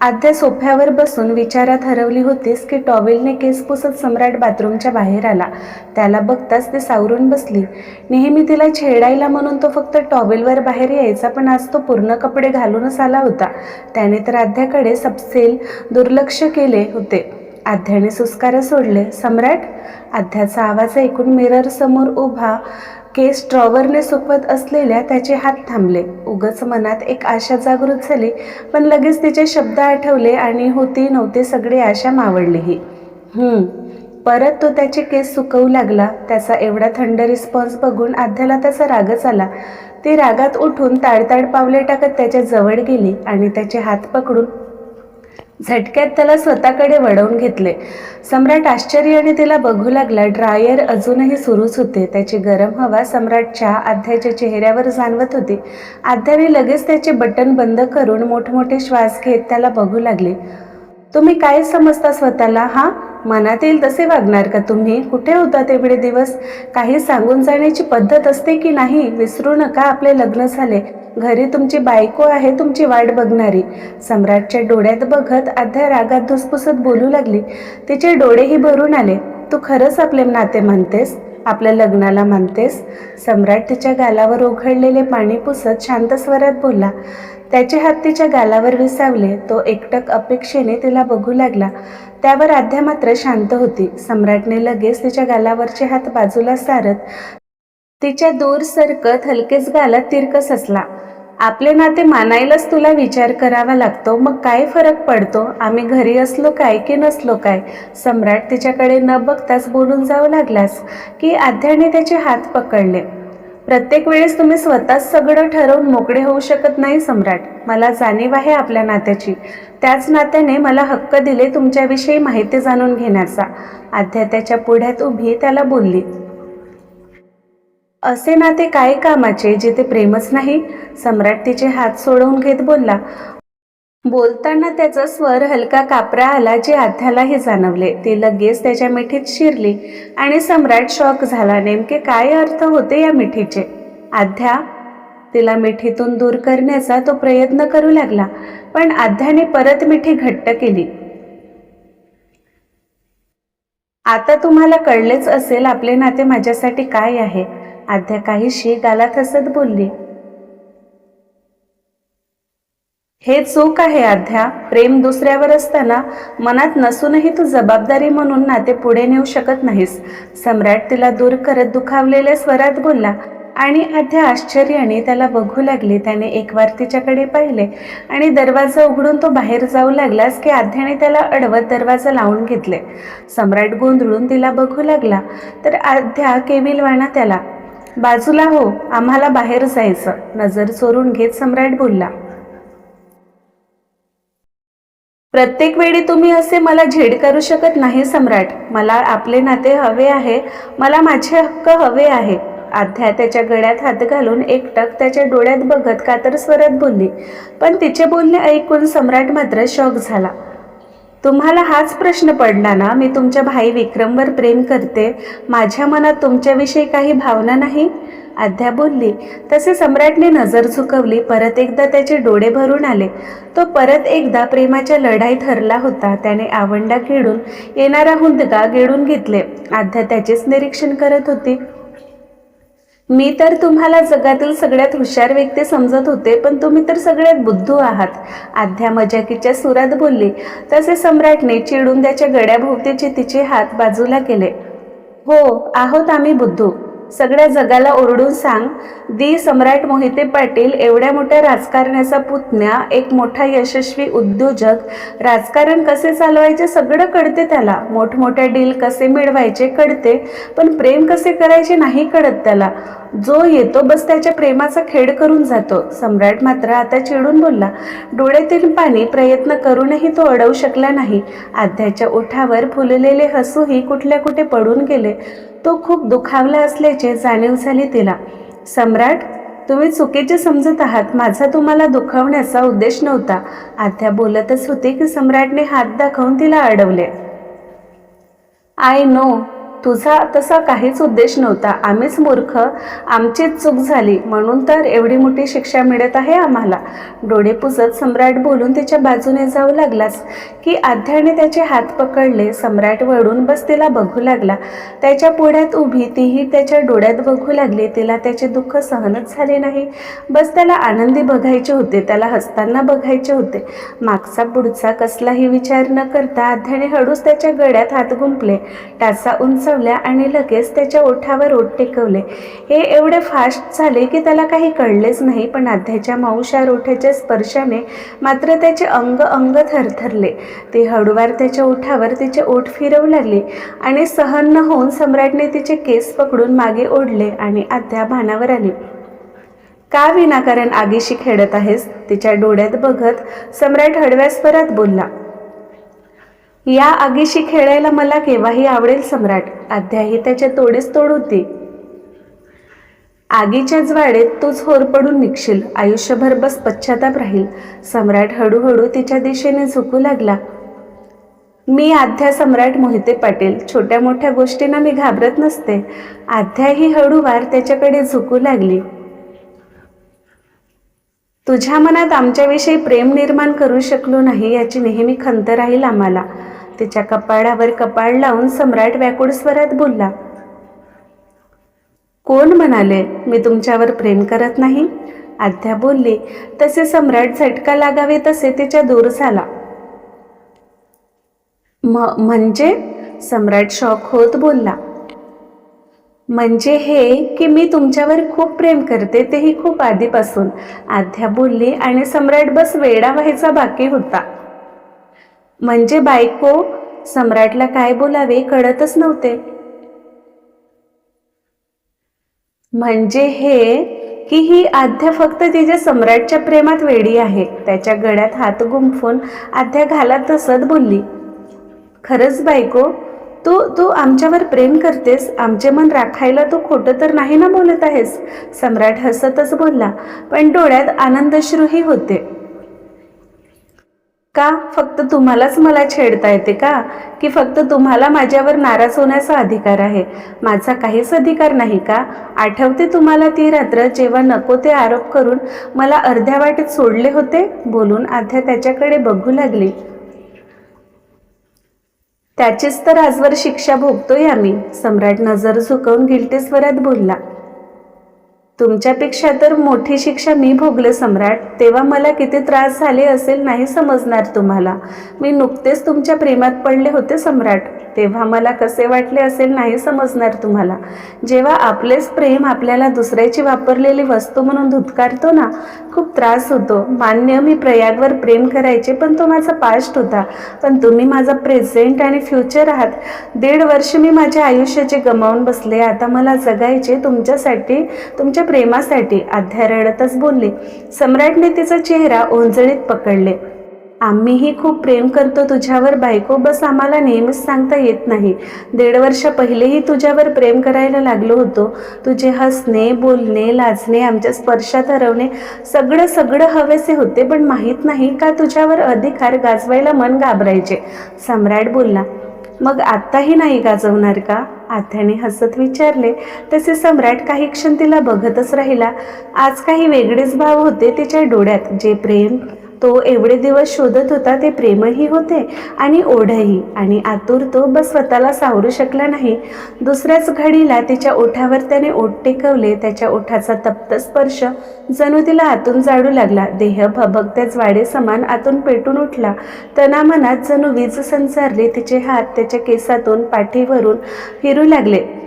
आद्या सोफ्यावर बसून विचारात हरवली होतीस की टॉवेलने केस पुसत सम्राट बाथरूमच्या बाहेर आला. त्याला बघताच ते सावरून बसली. नेहमी तिला छेडायला म्हणून तो फक्त टॉवेलवर बाहेर यायचा पण आज तो पूर्ण कपडे घालूनच आला होता. त्याने तर आध्याकडे सपसेल दुर्लक्ष केले होते. आध्याने सुस्कार सोडले. सम्राट आध्याचा आवाज ऐकून मिरर समोर उभा केस ड्रॉवरने सुकवत असलेल्या त्याचे हात थांबले. उगच मनात एक आशा जागृत झाली पण लगेच तिचे शब्द आठवले आणि होती नव्हते सगळी आशा मावळलीही. परत तो त्याचे केस सुकवू लागला. त्याचा एवढा थंड रिस्पॉन्स बघून आध्याला त्याचा रागच आला. ती रागात उठून ताडताड पावले टाकत त्याच्याजवळ गेली आणि त्याचे हात पकडून झटक्यात त्याला स्वतःकडे वळवून घेतले. सम्राट आश्चर्याने तिला बघू लागला ड्रायर अजूनही सुरूच होते. त्याची गरम हवा सम्राटच्या आध्याच्या चेहऱ्यावर जाणवत होती. आध्याने लगेच त्याचे बटन बंद करून मोठमोठे श्वास घेत त्याला बघू लागले. तुम्ही काय समजता स्वतःला हा? मनात येईल तसे वागणार का तुम्ही? कुठे होता तेवढे दिवस? काही सांगून जाण्याची पद्धत असते की नाही? विसरू नका आपले लग्न झाले. घरी तुमची बायको आहे तुमची वाट बघणारी. सम्राटच्या डोळ्यात बघत अध्या रागात धुसफुसत बोलू लागली. तिचे डोळेही भरून आले. तू खरंच आपले नाते म्हणतेस आपल्या लग्नाला मानतेस सम्राट तिच्या गालावर उघडलेले पाणी पुसत शांत स्वरात बोलला त्याचे हात तिच्या गालावर विसावले. तो एकटक अपेक्षेने तिला बघू लागला. त्यावर आध्या मात्र शांत होती. सम्राटने लगेच तिच्या गालावरचे हात बाजूला सारत तिच्या दूर सरकत हलकेच गालात तिरकस असला आपले नाते मानायलाच तुला विचार करावा लागतो. मग काय फरक पडतो? आम्ही घरी असलो काय की नसलो काय? सम्राट तिच्याकडे न बघताच बोलून जाऊ लागलास की आध्याने त्याचे हात पकडले. प्रत्येक वेळेस तुम्ही स्वतःच सगळं ठरवून मोकळे होऊ शकत नाही सम्राट. मला जाणीव आहे आपल्या नात्याची. त्याच नात्याने मला हक्क दिले तुमच्याविषयी माहिती जाणून घेण्याचा. आध्या त्याच्या पुढ्यात उभी त्याला बोलली असे नाते काय कामाचे जिथे प्रेमच नाही? सम्राट तिचे हात सोडवून घेत बोलला. बोलताना त्याचा स्वर हलका कापरा आला जे आध्यालाही जाणवले. ती लगेच त्याच्या मिठीत शिरली आणि सम्राट शॉक झाला. नेमके काय अर्थ होते या मिठीचे? आध्या? तिला मिठीतून दूर करण्याचा तो प्रयत्न करू लागला पण आध्याने परत मिठी घट्ट केली. आता तुम्हाला कळलेच असेल आपले नाते माझ्यासाठी काय आहे. आध्या काहीशी गालात हसत बोलली. हे चूक आहे आध्या प्रेम दुसऱ्यावर असताना मनात नसूनही तू जबाबदारी म्हणून नाते पुढे नेऊ शकत नाहीस. सम्राट तिला दूर करत दुखावलेल्या स्वरात बोलला आणि अध्या आश्चर्याने त्याला बघू लागले. त्याने एक वार तिच्याकडे पाहिले आणि दरवाजा उघडून तो बाहेर जाऊ लागलास की अध्याने त्याला अडवत दरवाजा लावून घेतले. सम्राट गोंधळून तिला बघू लागला. तर अध्या केविलवाणा त्याला बाजूला हो आम्हाला बाहेर जायचं. नजर चोरून घेत सम्राट बोलला. प्रत्येक वेळी तुम्ही असे मला झेड करू शकत नाही सम्राट. मला आपले नाते हवे आहे. मला माझे हक्क हवे आहे. आध्या त्याच्या गळ्यात हात घालून एकटक त्याच्या डोळ्यात बघत कातर स्वरात बोलली. पण तिचे बोलणे ऐकून सम्राट मात्र शॉक झाला. तुम्हाला हाच प्रश्न पडला ना मी तुमच्या भाई विक्रमवर प्रेम करते माझ्या मनात तुमच्याविषयी काही भावना नाही? अध्या बोलली तसे सम्राटने नजर झुकवली परत एकदा त्याचे डोळे भरून आले. तो परत एकदा प्रेमाच्या लढाईत हरला होता त्याने आवंडा खेळून येणारा हुंदगा गेळून घेतले. आध्या त्याचेच निरीक्षण करत होती. मी तर तुम्हाला जगातील सगळ्यात हुशार व्यक्ती समजत होते पण तुम्ही तर सगळ्यात बुद्धू आहात. आध्या मजाकीच्या सुरात बोलली तसे सम्राटने चिडून त्याच्या गड्याभोवतीचे तिचे हात बाजूला केले. हो आहोत आम्ही बुद्धू. सगळ्या जगाला ओरडून सांग दी सम्राट मोहिते पाटील एवढ्या मोठ्या राजकारण्याचा पुतण्या एक मोठा यशस्वी उद्योजक राजकारण कसे चालवायचे सगळं कळते त्याला. मोठमोठ्या डील कसे मिळवायचे कळते पण प्रेम कसे करायचे नाही कळत त्याला. जो येतो बस त्याच्या प्रेमाचा खेड करून जातो. सम्राट मात्र आता चिडून बोलला डोळ्यातील पाणी प्रयत्न करूनही तो अडवू शकला नाही. आध्याच्या ओठावर फुललेले हसूही कुठल्या कुठे पडून गेले. तो खूप दुखावला असल्याचे जाणीव झाली तिला. सम्राट तुम्ही चुकीचे समजत आहात. माझा तुम्हाला दुखावण्याचा उद्देश नव्हता. आत्या बोलतच होते की सम्राटने हात दाखवून तिला अडवले. आय नो तुझा तसा काहीच उद्देश नव्हता. आम्हीच मूर्ख आमचीच चूक झाली म्हणून तर एवढी मोठी शिक्षा मिळत आहे आम्हाला. डोळे पुसत सम्राट बोलून तिच्या बाजूने जाऊ लागलास की आध्याने त्याचे हात पकडले सम्राट वळून बस तिला बघू लागला. त्याच्या पुढ्यात उभी तीही त्याच्या डोळ्यात बघू लागली तिला त्याचे दुःख सहनच झाले नाही. बस त्याला आनंदी बघायचे होते त्याला हसताना बघायचे होते. मागचा पुढचा कसलाही विचार न करता आध्याने हळूच त्याच्या गळ्यात हात गुंपले टाचा वाजवल्या आणि लगेच त्याच्या ओठावर ओठ टेकवले. हे एवढे फास्ट झाले की त्याला काही कळलेच नाही पण आध्याच्या माऊशार ओठाच्या स्पर्शाने मात्र त्याचे अंग अंग थरथरले. ते हळूवार त्याच्या ओठावर तिचे ओठ फिरवू लागले आणि सहन न होऊन सम्राटने तिचे केस पकडून मागे ओढले आणि आध्या भानावर आली. का विनाकारण आगीशी खेळत आहेस? तिच्या डोळ्यात बघत सम्राट हळव्या स्वरात बोलला. या आगीशी खेळायला मला केव्हाही आवडेल सम्राट. अध्याही त्याच्या तोडीस तोड होती. आगीच्या ज्वाळेत तूच होरपडून निघशील. आयुष्यभर बस पश्चाताप राहील. सम्राट हळूहळू तिच्या दिशेने झुकू लागला. मी आध्या सम्राट मोहिते पाटील. छोट्या मोठ्या गोष्टींना मी घाबरत नसते. आध्या ही हळूवार त्याच्याकडे झुकू लागली. तुझ्या मनात आमच्याविषयी प्रेम निर्माण करू शकलो नाही याची नेहमी खंत राहील आम्हाला. तिच्या कपाळावर कपाळ लावून सम्राट व्याकुळ स्वरात बोलला कोण म्हणाले मी तुमच्यावर प्रेम करत नाही? आध्या बोलली तसे सम्राट झटका लागावे तसे तिच्या दूर झाला. म्हणजे? सम्राट शॉक होत बोलला म्हणजे हे की मी तुमच्यावर खूप प्रेम करते तेही खूप आधीपासून. आध्या बोलली आणि सम्राट बस वेडा व्हायचा बाकी होता. म्हणजे बायको सम्राटला काय बोलावे कळतच नव्हते. म्हणजे हे की ही आध्या फक्त तिच्या सम्राटच्या प्रेमात वेडी आहे. त्याच्या गळ्यात हात गुंफून आध्या घालत हसत बोलली. खरंच बायको तू तू आमच्यावर प्रेम करतेस. आमचे मन राखायला तू खोटं तर नाही ना बोलत आहेस? सम्राट हसतच बोलला पण डोळ्यात आनंदश्रूही होते. का? फक्त तुम्हालाच मला छेडता येते का? की फक्त तुम्हाला माझ्यावर नाराज होण्याचा अधिकार आहे? माझा काहीच अधिकार नाही का? आठवते तुम्हाला ती रात्र जेव्हा नको ते आरोप करून मला अर्ध्या वाटेत सोडले होते? बोलून आध्या त्याच्याकडे बघू लागली. त्याचीच तर आजवर शिक्षा भोगतोय आम्ही. सम्राट नजर झुकवून गिलटे स्वरात बोलला तुमच्यापेक्षा तर मोठी शिक्षा मी भोगले सम्राट. तेव्हा मला किती त्रास झाले असेल नाही समजणार तुम्हाला. मी नुकतेच तुमच्या प्रेमात पडले होते सम्राट. तेव्हा मला कसे वाटले असेल नाही समजणार तुम्हाला. जेव्हा आपलेच प्रेम आपल्याला दुसऱ्याची वापरलेली वस्तू म्हणून धुतकारतो ना खूप त्रास होतो. मान्य मी प्रयागवर प्रेम करायचे पण तो माझा पास्ट होता. पण तुम्ही माझा प्रेझेंट आणि फ्युचर आहात. दीड वर्ष मी माझ्या आयुष्याचे गमावून बसले. आता मला जगायचे तुमच्यासाठी तुमच्या प्रेमासाठी अध्या रडतच बोलले. सम्राटने तिचा चेहरा ओंजळीत पकडले. आम्हीही खूप प्रेम करतो तुझ्यावर बायको बस आम्हाला नेहमीच सांगता येत नाही. दीड वर्ष पहिलेही तुझ्यावर प्रेम करायला लागलो होतो. तुझे हसणे बोलणे लाजणे आमच्या स्पर्शात हरवणे सगळं सगळं हवेसे होते पण माहीत नाही का तुझ्यावर अधिकार गाजवायला मन घाबरायचे. सम्राट बोलला मग आत्ताही नाही गाजवणार का? आत्याने हसत विचारले. तसे सम्राट काही क्षण तिला बघतच राहिला. आज काही वेगळेच भाव होते तिच्या डोळ्यात जे प्रेम तो एवढे दिवस शोधत होता ते प्रेमही होते आणि ओढही. आणि आतुर तो बस स्वतःला सावरू शकला नाही. दुसऱ्याच घडीला तिच्या ओठावर त्याने ओठ टेकवले. त्याच्या ओठाचा तप्त स्पर्श जणू तिला आतून जाडू लागला. देह भभकत्याच ज्वाडे समान आतून पेटून उठला. तनामनात जणू वीज संचारली. तिचे हात त्याच्या केसातून पाठीवरून फिरू लागले.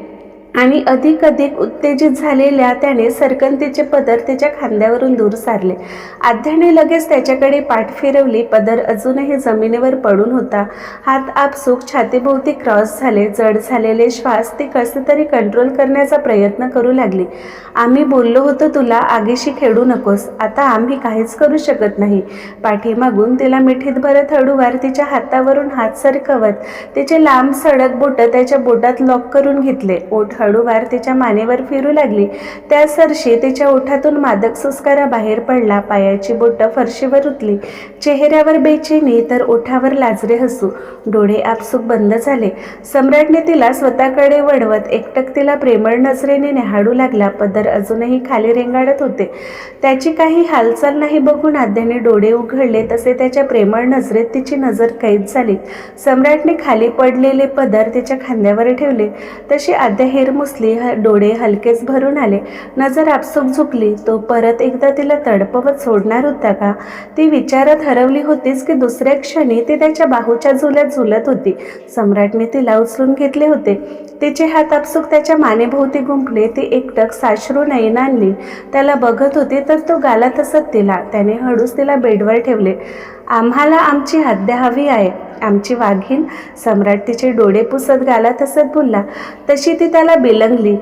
आणि अधिक अधिक उत्तेजित झालेल्या त्याने सरकंतीचे पदर त्याच्या खांद्यावरून दूर सारले. आध्याने लगेच त्याच्याकडे पाठ फिरवली. पदर अजूनही जमिनीवर पडून होता. हात आपसूक छातीभोवती क्रॉस झाले. जड झालेले श्वास ती कसे तरी कंट्रोल करण्याचा प्रयत्न करू लागली. आम्ही बोललो होतो तुला आगीशी खेळू नकोस. आता आम्ही काहीच करू शकत नाही. पाठीमागून तिला मिठीत भरत हळूवार तिच्या हातावरून हात सरकवत तिचे लांब सडक बोटं त्याच्या बोटात लॉक करून घेतले. ओठ हळूवार तिच्या मानेवर फिरू लागली. त्या सरशी तिच्या ओठातून मादक सुस्कारा बाहेर पडला. पायाची बोटं फरशीवर उतली. चेहऱ्यावर बेचैनी तर ओठावर लाजरे हसू. डोळे आपसूक बंद झाले. सम्राटने तिला स्वतःकडे वळवत एकटक तिला प्रेमळ नजरेने निहाडू लागला. पदर अजूनही खाली रेंगाळत होते. त्याची काही हालचाल नाही बघून आद्याने डोळे उघडले तसे त्याच्या प्रेमळ नजरेत तिची नजर कैद झाली. सम्राटने खाली पडलेले पदर तिच्या खांद्यावर ठेवले. तशी आद्या मुसली ह डोळे हलकेच भरून आले. नजर आपसूक झुकली. तो परत एकदा तिला तडपवत सोडणार होता का? ती विचारात हरवली होतीच की दुसऱ्या क्षणी ती त्याच्या बाहूच्या झुल्यात झुलत होती. सम्राटने तिला उचलून घेतले होते. तिचे हात आपसूक त्याच्या मानेभोवती गुंफले. ती एकटक साश्रू नयनांनी त्याला बघत होती तर तो गालात असत तिला त्याने हळूच तिला बेडवर ठेवले. आम्हाला आमची हद्या हवी आहे. आमची वाघीण. सम्राट तिचे डोळे पुसत गालात हसत बोलला. तशी ती त्याला बिलंगली.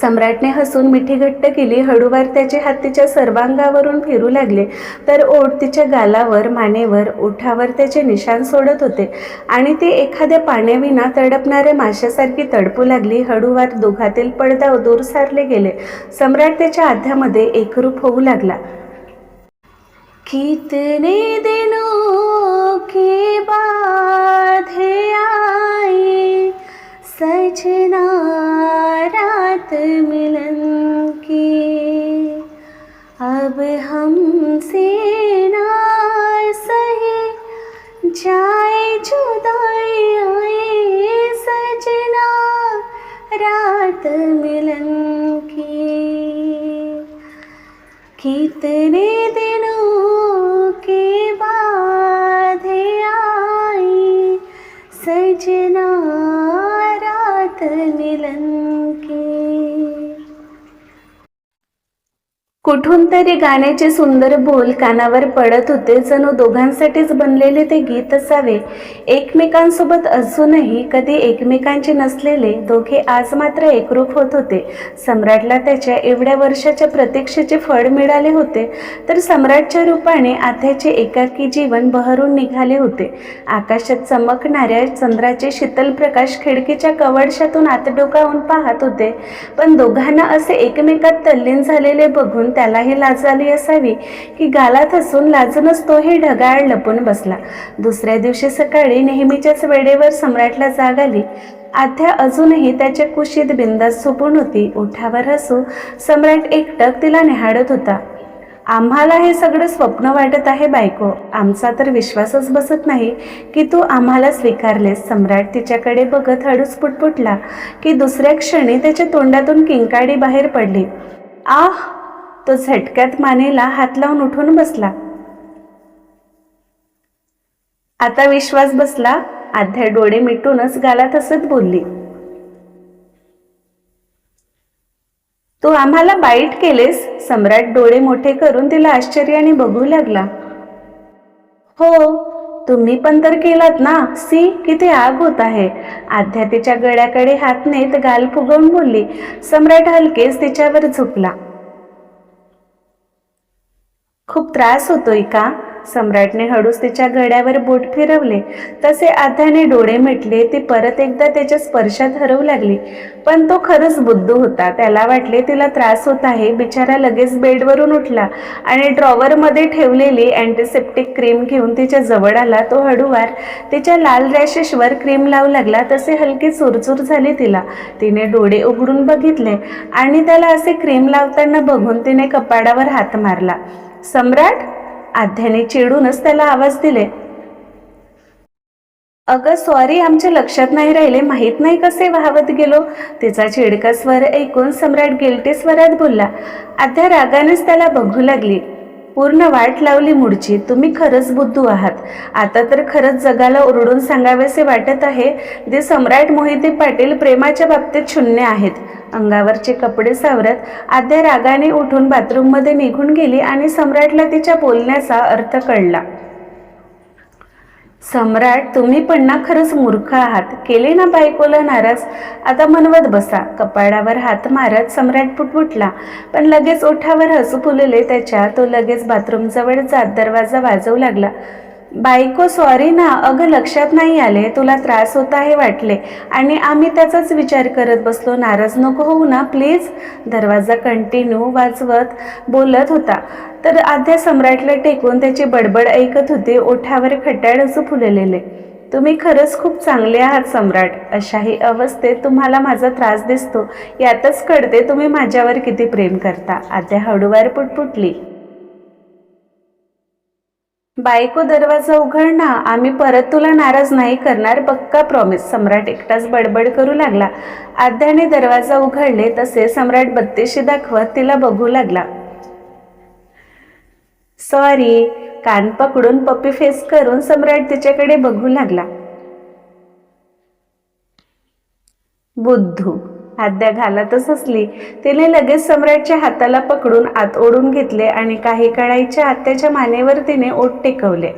सम्राटने हसून मिठी घट्ट केली. हळूवार त्याचे हात तिच्या सर्वांगावरून फिरू लागले. तर ओढ तिच्या गालावर मानेवर ओठावर त्याचे निशाण सोडत होते. आणि ती एखाद्या पाण्याविना तडपणाऱ्या माशासारखी तडपू लागली. हळूवार दोघातील पडदा दूर सारले गेले. सम्राट त्याच्या आध्यामध्ये एकरूप होऊ लागला. कितने दिनों के बाद है सजना रात मिलन कुठून तरी गाण्याचे सुंदर बोल कानावर पडत होते. जणू दोघांसाठीच बनलेले ते गीत असावे. एकमेकांसोबत अजूनही कधी एकमेकांचे नसलेले दोघे आज मात्र एकरूप होत होते. सम्राटला त्याच्या एवढ्या वर्षाच्या प्रतीक्षेचे फळ मिळाले होते तर सम्राटच्या रूपाने आत्याचे एकाकी जीवन बहरून निघाले होते. आकाशात चमकणाऱ्या चंद्राचे शीतल प्रकाश खिडकीच्या कवडशातून आत डोकावून पाहत होते. पण दोघांना असे एकमेकात तल्लीन झालेले बघून त्या त्यालाही लाज आली असावी. की गालात हसून लाजूनच तोही ढगाळ लपून बसला. दुसऱ्या दिवशी सकाळी नेहमीच्याच वेळेवर सम्राटला जाग आली. आध्या अजूनही त्याच्या कुशीत बिंदास झोपून होती. ओठावर हसू सम्राट एकटक तिला निहाळत होता. आम्हाला हे सगळं स्वप्न वाटत आहे बायको. आमचा तर विश्वासच बसत नाही की तू आम्हाला स्वीकारलेस. सम्राट तिच्याकडे बघत हळूच पुटपुटला की दुसऱ्या क्षणी त्याच्या तोंडातून किंकाडी बाहेर पडली. आह! तो झटक्यात मानेला हात लावून उठून बसला. आता विश्वास बसला आध्या डोळे मिटूनच गालात हसत बोलली. तू आम्हाला बाईट केलेस सम्राट डोळे मोठे करून तिला आश्चर्याने बघू लागला. हो तुम्ही पण तर केलात ना? सी किती आग होत आहे आध्या तिच्या गळ्याकडे हात नेत गाल फुगवून बोलली. सम्राट हलकेच तिच्यावर झुकला. खूप त्रास होतोय का? सम्राटने हळूच तिच्या गड्यावर बोट फिरवले. तसे आध्याने डोळे मिटले ती परत एकदा त्याच्या स्पर्शात हरवू लागली. पण तो खरंच बुद्धू होता. त्याला वाटले तिला त्रास होत आहे. बिचारा लगेच बेडवरून उठला आणि ड्रॉवरमध्ये ठेवलेली अँटीसेप्टिक क्रीम घेऊन तिच्या जवळ आला. तो हळूवार तिच्या लाल रॅशेसवर क्रीम लावू लागला. तसे हलकी चुरचूर झाली तिला. तिने डोळे उघडून बघितले आणि त्याला असे क्रीम लावताना बघून तिने कपाडावर हात मारला. सम्राट आध्याने चिडूनच त्याला आवाज दिले. अगं सॉरी आमच्या लक्षात नाही राहिले. माहीत नाही कसे वाहवत गेलो. तिचा चिडका स्वर ऐकून सम्राट गिलटे स्वरात बोलला. आध्या रागानेच त्याला बघू लागली. पूर्ण वाट लावली मुडची. तुम्ही खरंच बुद्धू आहात. आता तर खरंच जगाला ओरडून सांगावेसे वाटत आहे. जे सम्राट मोहिते पाटील प्रेमाच्या बाबतीत शून्य आहेत. अंगावरचे कपडे सावरत आद्या रागाने उठून बाथरूममध्ये निघून गेली आणि सम्राटला तिच्या बोलण्याचा अर्थ कळला. सम्राट तुम्ही पण ना खरंच मूर्ख आहात. केले ना बायकोला नाराज? आता मनवत बसा. कपाडावर हात मारत सम्राट पुटपुटला. पण लगेच ओठावर हसू फुलले त्याच्या. तो लगेच बाथरूमजवळ जात दरवाजा वाजवू लागला. बायको सॉरी ना अगं लक्षात नाही आले तुला त्रास होत आहे वाटले. आणि आम्ही त्याचाच विचार करत बसलो नाराज नको होऊ ना प्लीज दरवाजा कंटिन्यू वाजवत बोलत होता. तर आद्या सम्राटला टेकून त्याची बडबड ऐकत होती ओठावर खट्याळ असं फुललेले. तुम्ही खरंच खूप चांगले आहात सम्राट. अशाही अवस्थेत तुम्हाला माझा त्रास दिसतो. यातच कळते तुम्ही माझ्यावर किती प्रेम करता. आद्या हळूवार पुटपुटली. बायको दरवाजा उघड ना आम्ही परत तुला नाराज नाही करणार पक्का प्रॉमिस सम्राट एकटाच बडबड करू लागला. आद्याने दरवाजा उघडले तसे सम्राट बत्तीशी दाखवत तिला बघू लागला. सॉरी कान पकडून पप्पी फेस करून सम्राट तिच्याकडे बघू लागला. बुद्धू आद्या घालतच असली तिने लगेच सम्राटच्या हाताला पकडून आत ओढून घेतले आणि काही कळाईच्या आत्याच्या मानेवर तिने ओट टेकवले.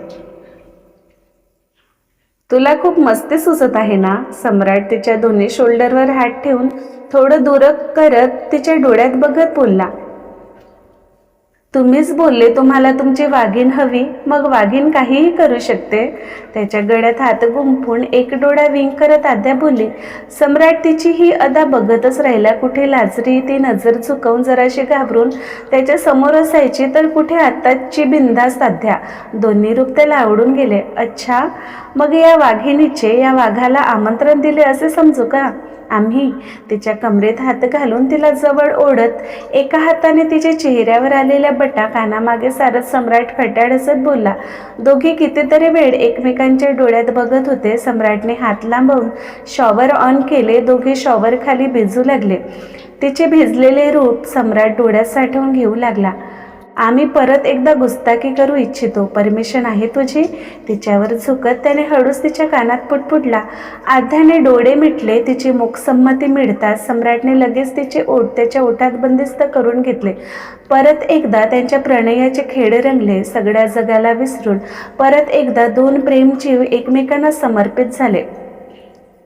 तुला खूप मस्ती सुचत आहे ना? सम्राट तिच्या दोन्ही शोल्डरवर हात ठेवून थोडं दूर करत तिच्या डोळ्यात बघत बोलला. तुम्हीच बोलले तुम्हाला तुमची वाघीण हवी. मग वाघीण काहीही करू शकते. त्याच्या गळ्यात हात गुंफून एक डोळा विंग करत आद्या बोलली सम्राट तिची ही अदा बघतच राहिला कुठे लाजरी ती नजर झुकवून जराशी घाबरून त्याच्यासमोर असायची तर कुठे आत्ताची बिंदास आद्या? दोन्ही रूप त्याला आवडून गेले अच्छा मग या वाघिणीचे या वाघाला आमंत्रण दिले असे समजू का? आम्ही तिच्या कमरेत हात घालून तिला जवळ ओढत एका हाताने तिच्या चेहऱ्यावर आलेल्या बटा कानामागे सारत सम्राट खट्याळ असत बोलला. दोघी कितीतरी वेळ एकमेकांच्या डोळ्यात बघत होते. सम्राटने हात लांबवून शॉवर ऑन केले. दोघे शॉवर खाली भिजू लागले. तिचे भिजलेले रूप सम्राट डोळ्यात साठवून घेऊ लागला. आम्ही परत एकदा गुस्ताकी करू इच्छितो. परमिशन आहे तुझी? तिच्यावर झुकत त्याने हळूच तिच्या कानात पुटपुटला. आध्याने डोळे मिटले तिची मुखसंमती मिळताच सम्राटने लगेच तिचे ओठ त्याच्या ओठात बंदिस्त करून घेतले. परत एकदा त्यांच्या प्रणयाचे खेळ रंगले सगळ्या जगाला विसरून. परत एकदा दोन प्रेमजीव एकमेकांना समर्पित झाले.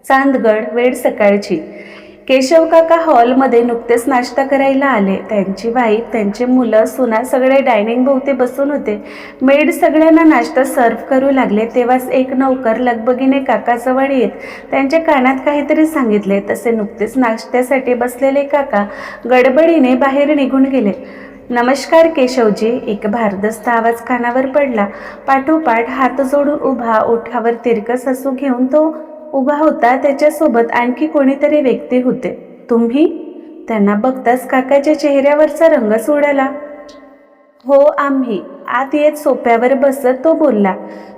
चांदगड वेळ सकाळची. केशव काका हॉलमध्ये नुकतेच नाश्ता करायला आले. त्यांची वाईफ त्यांचे मुलं सुना सगळे डायनिंग भोवते बसून होते. मेड सगळ्यांना नाश्ता सर्व करू लागले. तेव्हाच एक नौकर लगबगीने काकाजवळ येत त्यांच्या कानात काहीतरी सांगितले. तसे नुकतेच नाश्त्यासाठी बसलेले काका गडबडीने बाहेर निघून गेले. नमस्कार केशवजी एक भारदस्त आवाज कानावर पडला. पाठोपाठ हात जोडून उभा ओठावर तिरकस हसू घेऊन तो उभा होता त्याच्यासोबत आणखी कोणीतरी व्यक्ती होते. तुम्ही? त्यांना बघताच काकाच्या चेहऱ्यावरचा रंगच सोडला. हो आम्ही. आत येत सोप्यावर बसत तो बोलला.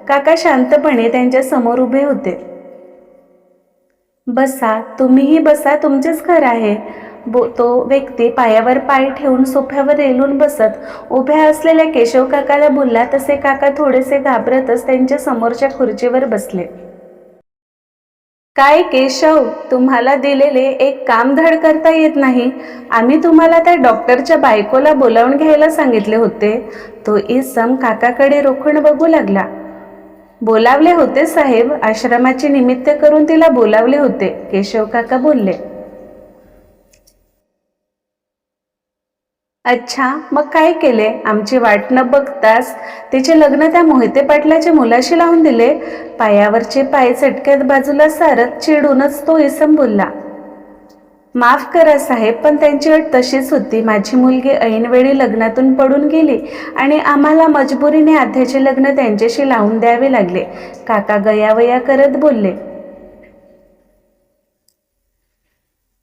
काका शांतपणे त्यांच्यासमोर उभे होते. बसा तुम्हीही बसा तुमचेच घर आहे. बो तो व्यक्ती पायावर पाय ठेवून सोफ्यावर रेलून बसत. उभ्या असलेल्या केशव काकाला बोलला तसे काका थोडेसे घाबरतच त्यांच्या समोरच्या खुर्चीवर बसले. काय केशव तुम्हाला दिलेले एक काम धड करता येत नाही. आम्ही तुम्हाला त्या डॉक्टरच्या बायकोला बोलावून घ्यायला सांगितले होते. तो इसम काकाकडे रोखण बघू लागला. बोलावले होते साहेब आश्रमाचे निमित्त करून तिला बोलावले होते. केशव काका बोलले अच्छा मग काय केले? आमची वाट न बघताच तिचे लग्न त्या मोहिते पाटलाच्या मुलाशी लावून दिले. पायावरचे पाय चटक्यात बाजूला सारत चिडूनच तो इसम बोलला माफ करा साहेब पण त्यांची अट तशीच होती. माझी मुलगी ऐनवेळी लग्नातून पडून गेली आणि आम्हाला मजबुरीने आध्याचे लग्न त्यांच्याशी लावून द्यावे लागले. काका गयावया करत बोलले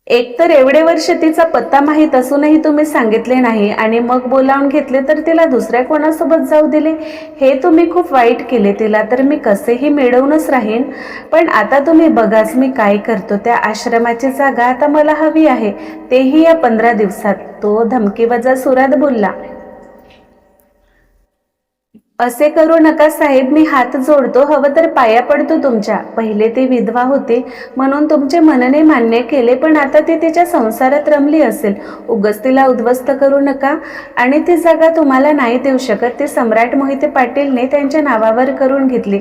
एकतर एवढे वर्ष तिचा पत्ता माहीत असूनही तुम्ही सांगितले नाही आणि मग बोलावून घेतले तर तिला दुसऱ्या कोणासोबत जाऊ दिले? हे तुम्ही खूप वाईट केले तिला तर मी कसेही मिळवूनच राहीन. पण आता तुम्ही बघाच मी काय करतो त्या आश्रमाची जागा आता मला हवी आहे. तेही या पंधरा दिवसात. तो धमकीवजा सुरात बोलला. असे करू नका साहेब मी हात जोडतो हवं तर पाया पडतो तुमच्या. पहिले ती विधवा होती म्हणून तुमचे मनने मान्य केले पण आता ती तिच्या संसारात रमली असेल. उगस तिला उद्ध्वस्त करू नका आणि ती जागा तुम्हाला नाही देऊ शकत. ते सम्राट मोहिते पाटीलने त्यांच्या नावावर करून घेतली.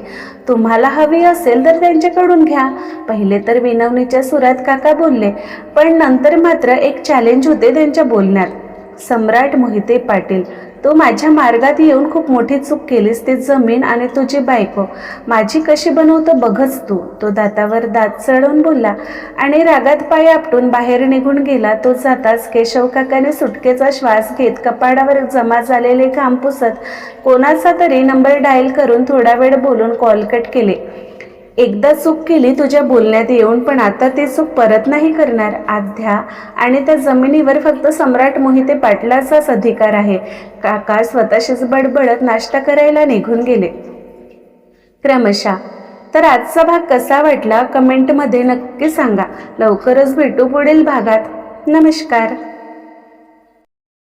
तुम्हाला हवी असेल तर त्यांच्याकडून घ्या. पहिले तर विनवणीच्या सुरात काका बोलले पण नंतर मात्र एक चॅलेंज होते त्यांच्या बोलण्यात. सम्राट मोहिते पाटील तू माझ्या मार्गात येऊन खूप मोठी चूक केलीस ते जमीन आणि तुझी बायको. माझी कशी बनवतो बघच तू. तो दातावर दात चढवून बोलला आणि रागात पाय आपटून बाहेर निघून गेला. तो जाताच केशव काकाने सुटकेचा श्वास घेत कपाडावर जमा झालेले घाम पुसत कोणाचा तरी नंबर डायल करून थोडा वेळ बोलून कॉल कट केले. एकदा चूक केली तुझ्या बोलण्यात येऊन पण आता ते चूक परत नाही करणार. आध्या आणि त्या जमिनीवर फक्त सम्राट मोहिते पाटलाचाच अधिकार आहे. काका स्वतःशीच बडबडत नाश्ता करायला निघून गेले. क्रमशः. तर आजचा भाग कसा वाटला? कमेंटमध्ये नक्की सांगा. लवकरच भेटू पुढील भागात. नमस्कार.